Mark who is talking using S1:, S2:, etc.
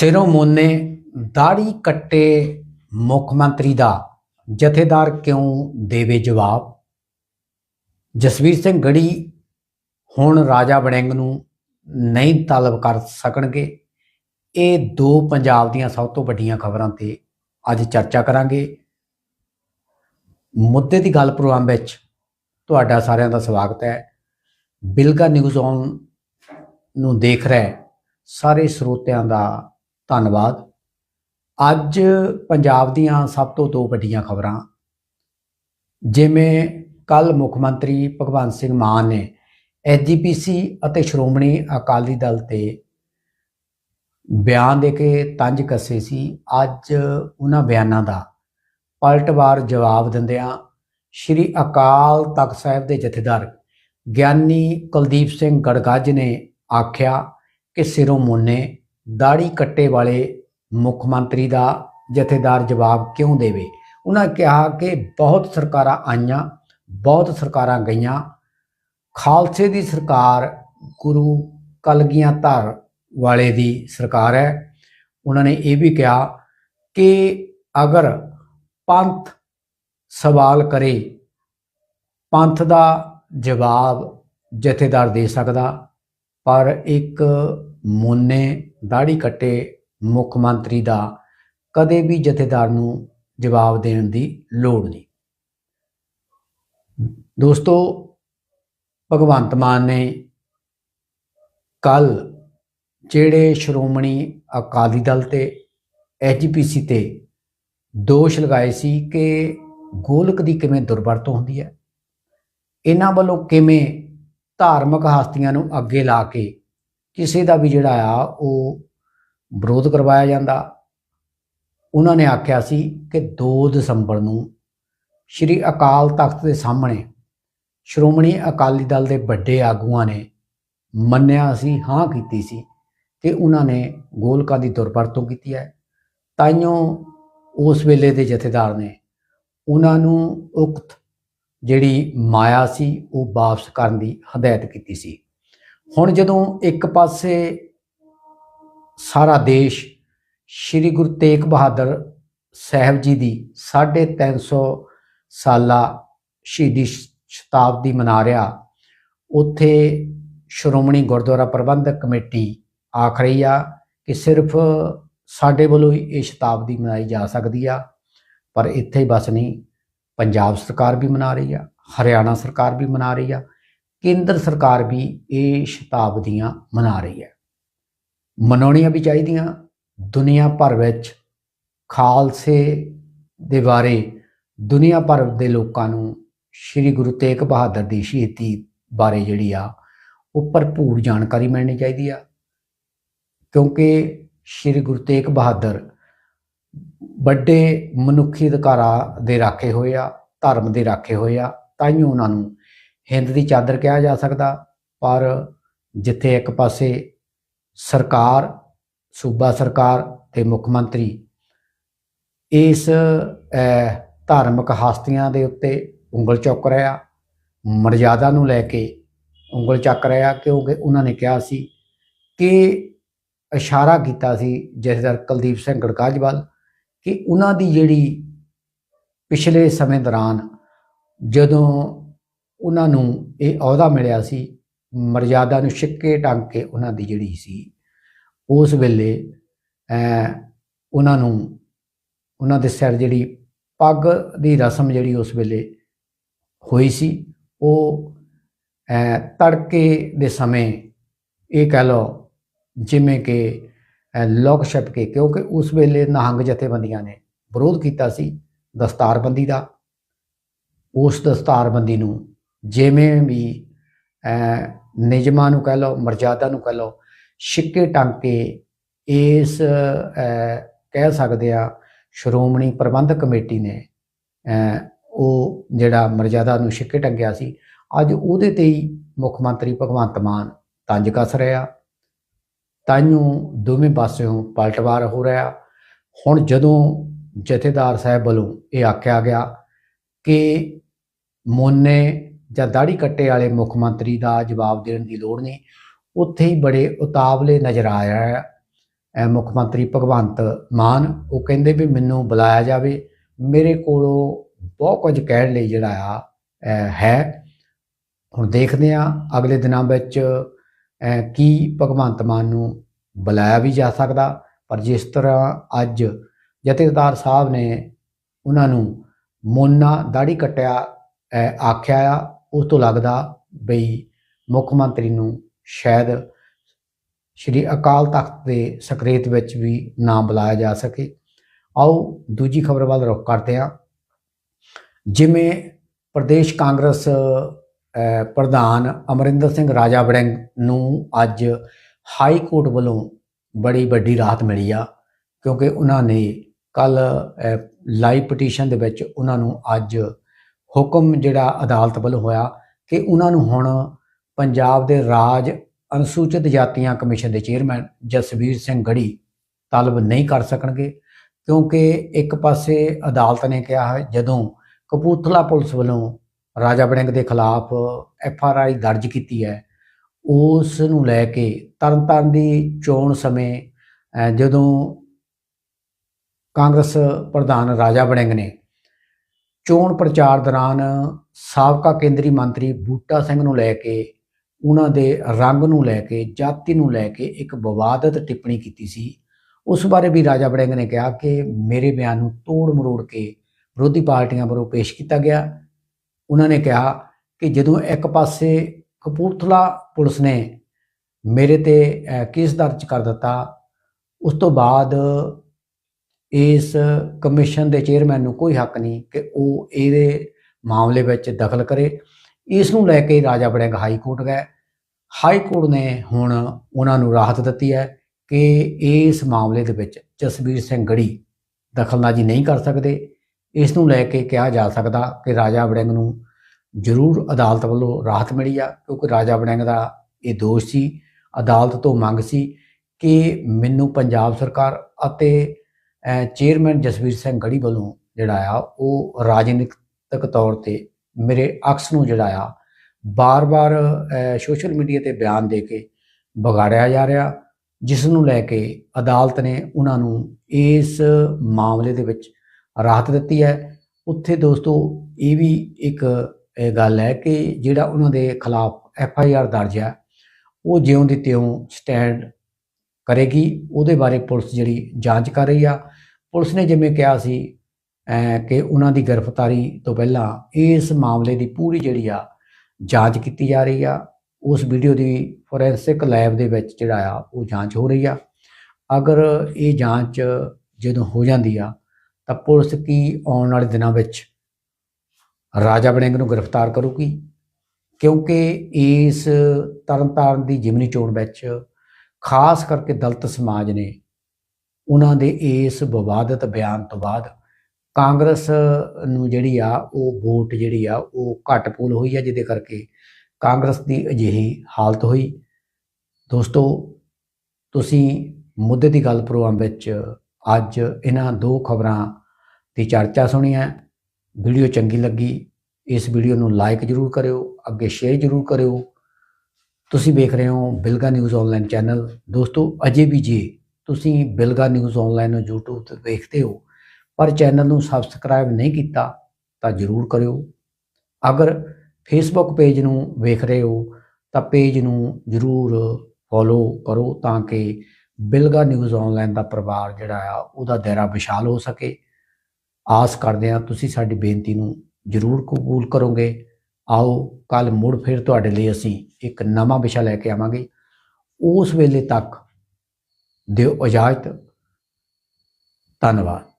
S1: ਸਿਰੋਂ ਮੋਨੇ ਦਾੜੀ ਕੱਟੇ ਮੁੱਖ ਮੰਤਰੀ ਦਾ ਜਥੇਦਾਰ ਕਿਉਂ ਦੇਵੇ ਜਵਾਬ? ਜਸਵੀਰ ਸਿੰਘ ਗੜੀ ਹੁਣ ਰਾਜਾ ਵੜਿੰਗ ਨੂੰ ਨਹੀਂ ਤਲਬ ਕਰ ਸਕਣਗੇ। ਇਹ ਦੋ ਪੰਜਾਬ ਦੀਆਂ ਸਭ ਤੋਂ ਵੱਡੀਆਂ ਖਬਰਾਂ ਤੇ ਅੱਜ ਚਰਚਾ ਕਰਾਂਗੇ। ਮੁੱਦੇ ਦੀ ਗੱਲ ਪ੍ਰੋਗਰਾਮ ਵਿੱਚ ਤੁਹਾਡਾ ਸਾਰਿਆਂ ਦਾ ਸਵਾਗਤ ਹੈ। ਬਿਲਗਾ ਨਿਊਜ਼ ਔਨ ਨੂੰ ਦੇਖ ਰਹੇ ਸਾਰੇ ਸਰੋਤਿਆਂ ਦਾ ਧੰਨਵਾਦ। ਅੱਜ ਪੰਜਾਬ ਦੀਆਂ ਸਭ ਤੋਂ ਦੋ ਵੱਡੀਆਂ ਖਬਰਾਂ। ਜਿਵੇਂ ਕੱਲ ਮੁੱਖ ਮੰਤਰੀ ਭਗਵੰਤ ਸਿੰਘ ਮਾਨ ਨੇ ਐਜੀਪੀਸੀ ਅਤੇ ਸ਼੍ਰੋਮਣੀ ਅਕਾਲੀ ਦਲ ਤੇ ਬਿਆਨ ਦੇ ਕੇ ਤੰਜ ਕੱਸੇ ਸੀ। ਅੱਜ ਉਹਨਾਂ ਬਿਆਨਾਂ ਦਾ ਪਲਟਵਾਰ ਜਵਾਬ ਦਿੰਦਿਆਂ ਸ਼੍ਰੀ ਅਕਾਲ ਤਖਤ ਸਾਹਿਬ ਦੇ ਜਥੇਦਾਰ ਗਿਆਨੀ ਕੁਲਦੀਪ ਸਿੰਘ ਗੜਗੱਜ ਨੇ ਆਖਿਆ ਕਿ ਸਿਰੋਂ ਮੋਨੇ ਦਾੜੀ ਕੱਟੇ ਵਾਲੇ ਮੁੱਖ ਮੰਤਰੀ ਦਾ ਜਥੇਦਾਰ ਜਵਾਬ ਕਿਉਂ ਦੇਵੇ? ਉਹਨਾਂ ਕਿਹਾ ਕਿ ਬਹੁਤ ਸਰਕਾਰਾਂ ਆਈਆਂ, ਬਹੁਤ ਸਰਕਾਰਾਂ ਗਈਆਂ। ਖਾਲਸੇ ਦੀ ਸਰਕਾਰ ਗੁਰੂ ਕਲਗੀਆਂ ਧਰ ਵਾਲੇ ਦੀ ਸਰਕਾਰ ਹੈ। ਉਹਨਾਂ ਨੇ ਇਹ ਵੀ ਕਿਹਾ ਕਿ ਅਗਰ ਪੰਥ ਸਵਾਲ ਕਰੇ, ਪੰਥ ਦਾ ਜਵਾਬ ਜਥੇਦਾਰ ਦੇ ਸਕਦਾ, ਪਰ ਇੱਕ ਮੋਨੇ ਦਾੜੀ ਕੱਟੇ ਮੁੱਖ ਮੰਤਰੀ ਦਾ ਕਦੇ ਵੀ ਜਥੇਦਾਰ ਨੂੰ ਜਵਾਬ ਦੇਣ ਦੀ ਲੋੜ ਨਹੀਂ। ਦੋਸਤੋ, ਭਗਵੰਤ ਮਾਨ ਨੇ ਕੱਲ ਜਿਹੜੇ ਸ਼੍ਰੋਮਣੀ ਅਕਾਲੀ ਦਲ ਤੇ ਐਜੀਪੀਸੀ ਤੇ ਦੋਸ਼ ਲਗਾਏ ਸੀ ਕਿ ਗੋਲਕ ਦੀ ਕਿਵੇਂ ਦੁਰਵਰਤੋਂ ਹੁੰਦੀ ਹੈ, ਇਹਨਾਂ ਵੱਲੋਂ ਕਿਵੇਂ ਧਾਰਮਿਕ ਹਸਤੀਆਂ ਨੂੰ ਅੱਗੇ ਲਾ ਕੇ ਕਿਸੇ ਦਾ ਵੀ ਜਿਹੜਾ ਆ, ਉਹ ਵਿਰੋਧ ਕਰਵਾਇਆ ਜਾਂਦਾ। ਉਹਨਾਂ ਨੇ ਆਖਿਆ ਸੀ ਕਿ 2 ਦਸੰਬਰ ਨੂੰ ਸ਼੍ਰੀ ਅਕਾਲ ਤਖਤ ਦੇ ਸਾਹਮਣੇ ਸ਼੍ਰੋਮਣੀ ਅਕਾਲੀ ਦਲ ਦੇ ਵੱਡੇ ਆਗੂਆਂ ਨੇ ਮੰਨਿਆ ਸੀ, ਹਾਂ ਕੀਤੀ ਸੀ ਕਿ ਉਹਨਾਂ ਨੇ ਗੋਲਕਾ ਦੀ ਦੁਰਵਰਤੋਂ ਕੀਤੀ ਹੈ। ਤਾਈਓ ਉਸ ਵੇਲੇ ਦੇ ਜਥੇਦਾਰ ਨੇ ਉਹਨਾਂ ਨੂੰ ਉਕਤ ਜਿਹੜੀ ਮਾਇਆ ਸੀ, ਉਹ ਵਾਪਸ ਕਰਨ ਦੀ ਹਦਾਇਤ ਕੀਤੀ ਸੀ। ਹੁਣ ਜਦੋਂ ਇੱਕ ਪਾਸੇ ਸਾਰਾ ਦੇਸ਼ ਸ੍ਰੀ ਗੁਰੂ ਤੇਗ ਬਹਾਦਰ ਸਾਹਿਬ ਜੀ ਦੀ 350 ਸਾਲਾ ਸ਼ਹੀਦੀ ਸ਼ਤਾਬਦੀ ਮਨਾ ਰਿਹਾ, ਉੱਥੇ ਸ਼੍ਰੋਮਣੀ ਗੁਰਦੁਆਰਾ ਪ੍ਰਬੰਧਕ ਕਮੇਟੀ ਆਖ ਰਹੀ ਆ ਕਿ ਸਿਰਫ ਸਾਡੇ ਵੱਲੋਂ ਹੀ ਇਹ ਸ਼ਤਾਬਦੀ ਮਨਾਈ ਜਾ ਸਕਦੀ ਆ, ਪਰ ਇੱਥੇ ਹੀ ਬਸ ਨਹੀਂ, ਪੰਜਾਬ ਸਰਕਾਰ ਵੀ ਮਨਾ ਰਹੀ ਆ, ਹਰਿਆਣਾ ਸਰਕਾਰ ਵੀ ਮਨਾ ਰਹੀ ਆ ਕੇਂਦਰ ਸਰਕਾਰ ਵੀ ਇਹ ਸ਼ਤਾਬਦੀਆਂ ਮਨਾ ਰਹੀ ਹੈ। ਮਨਾਉਣੀਆਂ ਵੀ ਚਾਹੀਦੀਆਂ। ਦੁਨੀਆ ਭਰ ਵਿੱਚ ਖਾਲਸੇ ਦੇ ਬਾਰੇ ਦੁਨੀਆ ਭਰ ਦੇ ਲੋਕਾਂ ਨੂੰ ਸ੍ਰੀ ਗੁਰੂ ਤੇਗ ਬਹਾਦਰ ਦੀ ਸ਼ਹੀਦੀ ਬਾਰੇ ਜਿਹੜੀ ਆ, ਉਹ ਭਰਪੂਰ ਜਾਣਕਾਰੀ ਮਿਲਣੀ ਚਾਹੀਦੀ ਆ। ਕਿਉਂਕਿ ਸ੍ਰੀ ਗੁਰੂ ਤੇਗ ਬਹਾਦਰ ਵੱਡੇ ਮਨੁੱਖੀ ਅਧਿਕਾਰਾਂ ਦੇ ਰਾਖੇ ਹੋਏ ਆ, ਧਰਮ ਦੇ ਰਾਖੇ ਹੋਏ ਆ ਤਾਂ ਹੀ ਉਹਨਾਂ ਨੂੰ ਹਿੰਦ ਦੀ ਚਾਦਰ ਕਿਹਾ ਜਾ ਸਕਦਾ, ਪਰ ਜਿੱਥੇ ਇੱਕ ਪਾਸੇ ਸਰਕਾਰ, ਸੂਬਾ ਸਰਕਾਰ ਤੇ ਮੁੱਖ ਮੰਤਰੀ ਇਸ ਧਾਰਮਿਕ ਹਸਤੀਆਂ ਦੇ ਉੱਤੇ ਉਂਗਲ ਚੁੱਕ ਰਿਹਾ, ਮਰਜ਼ਾਦਾ ਨੂੰ ਲੈ ਕੇ ਉਂਗਲ ਚੱਕ ਰਿਹਾ, ਕਿਉਂਕਿ ਉਹਨਾਂ ਨੇ ਕਿਹਾ ਸੀ ਕਿ ਇਸ਼ਾਰਾ ਕੀਤਾ ਸੀ ਜਥੇਦਾਰ ਕੁਲਦੀਪ ਸਿੰਘ ਗੜਕਾਜਵਾਲ ਕਿ ਉਹਨਾਂ ਦੀ ਜਿਹੜੀ ਪਿਛਲੇ ਸਮੇਂ ਦੌਰਾਨ ਜਦੋਂ ਉਹਨਾਂ ਨੂੰ ਇਹ ਅਹੁਦਾ ਮਿਲਿਆ ਸੀ, ਮਰਜ਼ਾਦਾ ਨੂੰ ਛਿੱਕੇ ਟੰਗ ਕੇ ਉਹਨਾਂ ਦੀ ਜਿਹੜੀ ਸੀ, ਉਸ ਵੇਲੇ ਉਹਨਾਂ ਨੂੰ, ਉਹਨਾਂ ਦੇ ਸਿਰ ਜਿਹੜੀ ਪੱਗ ਦੀ ਰਸਮ ਜਿਹੜੀ ਉਸ ਵੇਲੇ ਹੋਈ ਸੀ, ਉਹ ਤੜਕੇ ਦੇ ਸਮੇਂ ਇਹ ਕਹਿ ਲਓ, ਜਿਵੇਂ ਕਿ ਲੋਕ ਛਪ ਕੇ, ਕਿਉਂਕਿ ਉਸ ਵੇਲੇ ਨਹੰਗ ਜਥੇਬੰਦੀਆਂ ਨੇ ਵਿਰੋਧ ਕੀਤਾ ਸੀ ਦਸਤਾਰਬੰਦੀ ਦਾ, ਉਸ ਦਸਤਾਰਬੰਦੀ ਨੂੰ ਜਿਵੇਂ ਵੀ ਨਿਯਮਾਂ ਨੂੰ ਕਹਿ ਲਓ, ਮਰਜ਼ਾਦਾ ਨੂੰ ਕਹਿ ਲਓ, ਛਿੱਕੇ ਟੰਗ ਕੇ ਇਸ ਕਹਿ ਸਕਦੇ ਆ, ਸ਼੍ਰੋਮਣੀ ਪ੍ਰਬੰਧਕ ਕਮੇਟੀ ਨੇ ਉਹ ਜਿਹੜਾ ਮਰਜ਼ਾਦਾ ਨੂੰ ਛਿੱਕੇ ਟੰਗਿਆ ਸੀ, ਅੱਜ ਉਹਦੇ ਤੇ ਹੀ ਮੁੱਖ ਮੰਤਰੀ ਭਗਵੰਤ ਮਾਨ ਤੰਜ ਕੱਸ ਰਿਹਾ। ਤਾਈਓ ਦੋਵੇਂ ਪਾਸਿਓਂ ਪਲਟਵਾਰ ਹੋ ਰਿਹਾ। ਹੁਣ ਜਦੋਂ ਜਥੇਦਾਰ ਸਾਹਿਬ ਵੱਲੋਂ ਇਹ ਆਖਿਆ ਗਿਆ ਕਿ ਮੋਨੇ ਜਾਂ ਦਾੜੀ ਕੱਟੇ ਵਾਲੇ ਮੁੱਖ ਮੰਤਰੀ ਦਾ ਜਵਾਬ ਦੇਣ ਦੀ ਲੋੜ ਨਹੀਂ, ਉੱਥੇ ਹੀ ਬੜੇ ਉਤਾਵਲੇ ਨਜ਼ਰ ਆ ਹੈ। ਮੁੱਖ ਮੰਤਰੀ ਭਗਵੰਤ ਮਾਨ, ਉਹ ਕਹਿੰਦੇ ਵੀ ਮੈਨੂੰ ਬੁਲਾਇਆ ਜਾਵੇ, ਮੇਰੇ ਕੋਲੋਂ ਬਹੁਤ ਕੁਝ ਕਹਿਣ ਲਈ ਜਿਹੜਾ ਆ ਹੈ। ਹੁਣ ਦੇਖਦੇ ਆ ਅਗਲੇ ਦਿਨਾਂ ਵਿੱਚ ਕੀ ਭਗਵੰਤ ਮਾਨ ਨੂੰ ਬੁਲਾਇਆ ਵੀ ਜਾ ਸਕਦਾ। ਪਰ ਜਿਸ ਤਰ੍ਹਾਂ ਅੱਜ ਜਥੇਦਾਰ ਸਾਹਿਬ ਨੇ ਉਹਨਾਂ ਨੂੰ ਮੋਨਾ ਦਾੜੀ ਕਟਿਆ ਆਖਿਆ ਆ ਉਸ ਤੋਂ ਲੱਗਦਾ ਬਈ ਮੁੱਖ ਮੰਤਰੀ ਨੂੰ ਸ਼ਾਇਦ ਸ਼੍ਰੀ ਅਕਾਲ ਤਖਤ ਦੇ ਸਕਰੇਤ ਵਿੱਚ ਵੀ ਨਾ ਬੁਲਾਇਆ ਜਾ ਸਕੇ। ਆਓ ਦੂਜੀ ਖਬਰ ਵੱਲ ਰੁਖ ਕਰਦੇ ਹਾਂ। ਜਿਵੇਂ ਪ੍ਰਦੇਸ਼ ਕਾਂਗਰਸ ਪ੍ਰਧਾਨ ਅਮਰਿੰਦਰ ਸਿੰਘ ਰਾਜਾ ਵੜਿੰਗ ਨੂੰ ਅੱਜ ਹਾਈ ਕੋਰਟ ਵੱਲੋਂ ਬੜੀ ਵੱਡੀ ਰਾਹਤ ਮਿਲੀ ਆ, ਕਿਉਂਕਿ ਉਹਨਾਂ ਨੇ ਕੱਲ ਲਾਈਵ ਪਟੀਸ਼ਨ ਦੇ ਵਿੱਚ ਉਹਨਾਂ ਨੂੰ ਅੱਜ ਹੁਕਮ ਜਿਹੜਾ ਅਦਾਲਤ ਵੱਲੋਂ ਹੋਇਆ ਕਿ ਉਹਨਾਂ ਨੂੰ ਹੁਣ ਪੰਜਾਬ ਦੇ ਰਾਜ ਅਨੁਸੂਚਿਤ ਜਾਤੀਆਂ ਕਮਿਸ਼ਨ ਦੇ ਚੇਅਰਮੈਨ ਜਸਵੀਰ ਸਿੰਘ ਗੜੀ ਤਲਬ ਨਹੀਂ ਕਰ ਸਕਣਗੇ, ਕਿਉਂਕਿ ਇੱਕ ਪਾਸੇ ਅਦਾਲਤ ਨੇ ਕਿਹਾ ਹੈ, ਜਦੋਂ ਕਪੂਰਥਲਾ ਪੁਲਿਸ ਵੱਲੋਂ ਰਾਜਾ ਬੜਿੰਗ ਦੇ ਖਿਲਾਫ ਐਫ ਆਰ ਆਈ ਦਰਜ ਕੀਤੀ ਹੈ, ਉਸ ਨੂੰ ਲੈ ਕੇ ਤਰਨਤਾਰਨ ਦੀ ਚੋਣ ਸਮੇਂ ਜਦੋਂ ਕਾਂਗਰਸ ਪ੍ਰਧਾਨ ਰਾਜਾ ਬੜਿੰਗ ਨੇ ਚੋਣ ਪ੍ਰਚਾਰ ਦੌਰਾਨ ਸਾਬਕਾ ਕੇਂਦਰੀ ਮੰਤਰੀ ਬੂਟਾ ਸਿੰਘ ਨੂੰ ਲੈ ਕੇ, ਉਹਨਾਂ ਦੇ ਰੰਗ ਨੂੰ ਲੈ ਕੇ, ਜਾਤੀ ਨੂੰ ਲੈ ਕੇ ਇੱਕ ਵਿਵਾਦਤ ਟਿੱਪਣੀ ਕੀਤੀ ਸੀ। ਉਸ ਬਾਰੇ ਵੀ ਰਾਜਾ ਬੜਿੰਗ ਨੇ ਕਿਹਾ ਕਿ ਮੇਰੇ ਬਿਆਨ ਨੂੰ ਤੋੜ ਮਰੋੜ ਕੇ ਵਿਰੋਧੀ ਪਾਰਟੀਆਂ ਵੱਲੋਂ ਪੇਸ਼ ਕੀਤਾ ਗਿਆ। ਉਹਨਾਂ ਨੇ ਕਿਹਾ ਕਿ ਜਦੋਂ ਇੱਕ ਪਾਸੇ ਕਪੂਰਥਲਾ ਪੁਲਿਸ ਨੇ ਮੇਰੇ ਤੇ ਕੇਸ ਦਰਜ ਕਰ ਦਿੱਤਾ, ਉਸ ਤੋਂ ਬਾਅਦ ਇਸ ਕਮਿਸ਼ਨ ਦੇ ਚੇਅਰਮੈਨ ਨੂੰ ਕੋਈ ਹੱਕ ਨਹੀਂ ਕਿ ਉਹ ਇਹਦੇ ਮਾਮਲੇ ਵਿੱਚ ਦਖਲ ਕਰੇ। ਇਸ ਨੂੰ ਲੈ ਕੇ ਰਾਜਾ ਬੜਿੰਗ ਹਾਈ ਕੋਰਟ ਗਏ। ਹਾਈ ਕੋਰਟ ਨੇ ਹੁਣ ਉਹਨਾਂ ਨੂੰ ਰਾਹਤ ਦਿੱਤੀ ਹੈ ਕਿ ਇਸ ਮਾਮਲੇ ਦੇ ਵਿੱਚ ਜਸਵੀਰ ਸਿੰਘ ਗੜੀ ਦਖਲਅੰਦਾਜ਼ੀ ਨਹੀਂ ਕਰ ਸਕਦੇ। ਇਸ ਨੂੰ ਲੈ ਕੇ ਕਿਹਾ ਜਾ ਸਕਦਾ ਕਿ ਰਾਜਾ ਵੜਿੰਗ ਨੂੰ ਜ਼ਰੂਰ ਅਦਾਲਤ ਵੱਲੋਂ ਰਾਹਤ ਮਿਲੀ ਆ, ਕਿਉਂਕਿ ਰਾਜਾ ਵੜਿੰਗ ਦਾ ਇਹ ਦੋਸ਼ ਸੀ। ਅਦਾਲਤ ਤੋਂ ਮੰਗ ਸੀ ਕਿ ਮੈਨੂੰ ਪੰਜਾਬ ਸਰਕਾਰ ਅਤੇ ਚੇਅਰਮੈਨ ਜਸਵੀਰ ਸਿੰਘ ਗੜੀ ਵੱਲੋਂ ਜਿਹੜਾ ਆ, ਉਹ ਰਾਜਨੀਤਿਕ ਤੌਰ ਤੇ ਮੇਰੇ ਅਕਸ ਨੂੰ ਜਿਹੜਾ ਆ, ਬਾਰ-ਬਾਰ ਸੋਸ਼ਲ ਮੀਡੀਆ ਤੇ ਬਿਆਨ ਦੇ ਕੇ ਵਿਗਾੜਿਆ ਜਾ ਰਿਹਾ ਜਿਸ ਨੂੰ ਲੈ ਕੇ ਅਦਾਲਤ ਨੇ ਉਹਨਾਂ ਨੂੰ ਇਸ ਮਾਮਲੇ ਦੇ ਵਿੱਚ ਰਾਹਤ ਦਿੱਤੀ ਹੈ। ਉੱਥੇ ਦੋਸਤੋ, ਇਹ ਵੀ ਇੱਕ ਗੱਲ ਹੈ ਕਿ ਜਿਹੜਾ ਉਹਨਾਂ ਦੇ ਖਿਲਾਫ ਐਫ ਆਈ ਆਰ ਦਰਜ ਹੈ, ਉਹ ਜਿਉਂ ਦੀ ਤਿਉਂ ਸਟੈਂਡ ਕਰੇਗੀ, ਉਹਦੇ ਬਾਰੇ ਪੁਲਿਸ ਜਿਹੜੀ ਜਾਂਚ ਕਰ ਰਹੀ ਆ। ਪੁਲਿਸ ਨੇ ਜਿਵੇਂ ਕਿਹਾ ਸੀ ਕਿ ਉਹਨਾਂ ਦੀ ਗ੍ਰਿਫਤਾਰੀ ਤੋਂ ਪਹਿਲਾਂ ਇਸ ਮਾਮਲੇ ਦੀ ਪੂਰੀ ਜਿਹੜੀ ਆ ਜਾਂਚ ਕੀਤੀ ਜਾ ਰਹੀ ਆ। ਉਸ ਵੀਡੀਓ ਦੀ ਫੋਰੈਂਸਿਕ ਲੈਬ ਦੇ ਵਿੱਚ ਜਿਹੜਾ ਆ, ਉਹ ਜਾਂਚ ਹੋ ਰਹੀ ਆ। ਅਗਰ ਇਹ ਜਾਂਚ ਜਦੋਂ ਹੋ ਜਾਂਦੀ ਆ, ਤਾਂ ਪੁਲਿਸ ਕੀ ਆਉਣ ਵਾਲੇ ਦਿਨਾਂ ਵਿੱਚ ਰਾਜਾ ਵੜਿੰਗ ਨੂੰ ਗ੍ਰਿਫਤਾਰ ਕਰੂਗੀ? ਕਿਉਂਕਿ ਇਸ ਤਰਨਤਾਰਨ ਦੀ ਜਿਮਨੀ ਚੋਣ ਵਿੱਚ ਖਾਸ ਕਰਕੇ ਦਲਿਤ ਸਮਾਜ ਨੇ ਉਹਨਾਂ ਦੇ ਇਸ ਵਿਵਾਦਤ ਬਿਆਨ ਤੋਂ ਬਾਅਦ ਕਾਂਗਰਸ ਨੂੰ ਜਿਹੜੀ ਆ ਉਹ ਵੋਟ ਜਿਹੜੀ ਆ ਉਹ ਘੱਟ ਪੂਲ ਹੋਈ ਆ, ਜਿਹਦੇ ਕਰਕੇ ਕਾਂਗਰਸ ਦੀ ਅਜਿਹੀ ਹਾਲਤ ਹੋਈ। ਦੋਸਤੋ, ਤੁਸੀਂ ਮੁੱਦੇ ਦੀ ਗੱਲ ਪ੍ਰੋਗਰਾਮ ਵਿੱਚ ਅੱਜ ਇਹਨਾਂ ਦੋ ਖਬਰਾਂ ਦੀ ਚਰਚਾ ਸੁਣੀ ਹੈ। ਵੀਡੀਓ ਚੰਗੀ ਲੱਗੀ, ਇਸ ਵੀਡੀਓ ਨੂੰ ਲਾਈਕ ਜਰੂਰ ਕਰਿਓ, ਅੱਗੇ ਸ਼ੇਅਰ ਜਰੂਰ ਕਰਿਓ। ਤੁਸੀਂ ਵੇਖ ਰਹੇ ਹੋ ਬਿਲਗਾ ਨਿਊਜ਼ ਆਨਲਾਈਨ ਚੈਨਲ ਦੋਸਤੋ, ਅਜੇ ਵੀ ਜੇ ਤੁਸੀਂ ਬਿਲਗਾ ਨਿਊਜ਼ ਆਨਲਾਈਨ ਨੂੰ YouTube ਤੇ ਵੇਖਦੇ ਹੋ, ਪਰ ਚੈਨਲ ਨੂੰ ਸਬਸਕ੍ਰਾਈਬ ਨਹੀਂ ਕੀਤਾ, ਤਾਂ ਜਰੂਰ ਕਰਿਓ। ਅਗਰ ਫੇਸਬੁੱਕ ਪੇਜ ਨੂੰ ਵੇਖ ਰਹੇ ਹੋ, ਤਾਂ ਪੇਜ ਨੂੰ ਜਰੂਰ ਫੋਲੋ ਕਰੋ ਤਾਂ ਕਿ ਬਿਲਗਾ ਨਿਊਜ਼ ਆਨਲਾਈਨ ਦਾ ਪਰਿਵਾਰ ਜਿਹੜਾ ਆ, ਉਹਦਾ ਦਾਇਰਾ ਵਿਸ਼ਾਲ ਹੋ ਸਕੇ। ਆਸ ਕਰਦੇ ਹਾਂ ਤੁਸੀਂ ਸਾਡੀ ਬੇਨਤੀ ਨੂੰ ਜਰੂਰ ਕਬੂਲ ਕਰੋਗੇ। ਆਓ ਕੱਲ ਮੁੜ ਫਿਰ ਤੁਹਾਡੇ ਲਈ ਅਸੀਂ ਇੱਕ ਨਵਾਂ ਵਿਸ਼ਾ ਲੈ ਕੇ ਆਵਾਂਗੇ। ਉਸ ਵੇਲੇ ਤੱਕ ਦਿਓ ਇਜਾਜ਼ਤ। ਧੰਨਵਾਦ।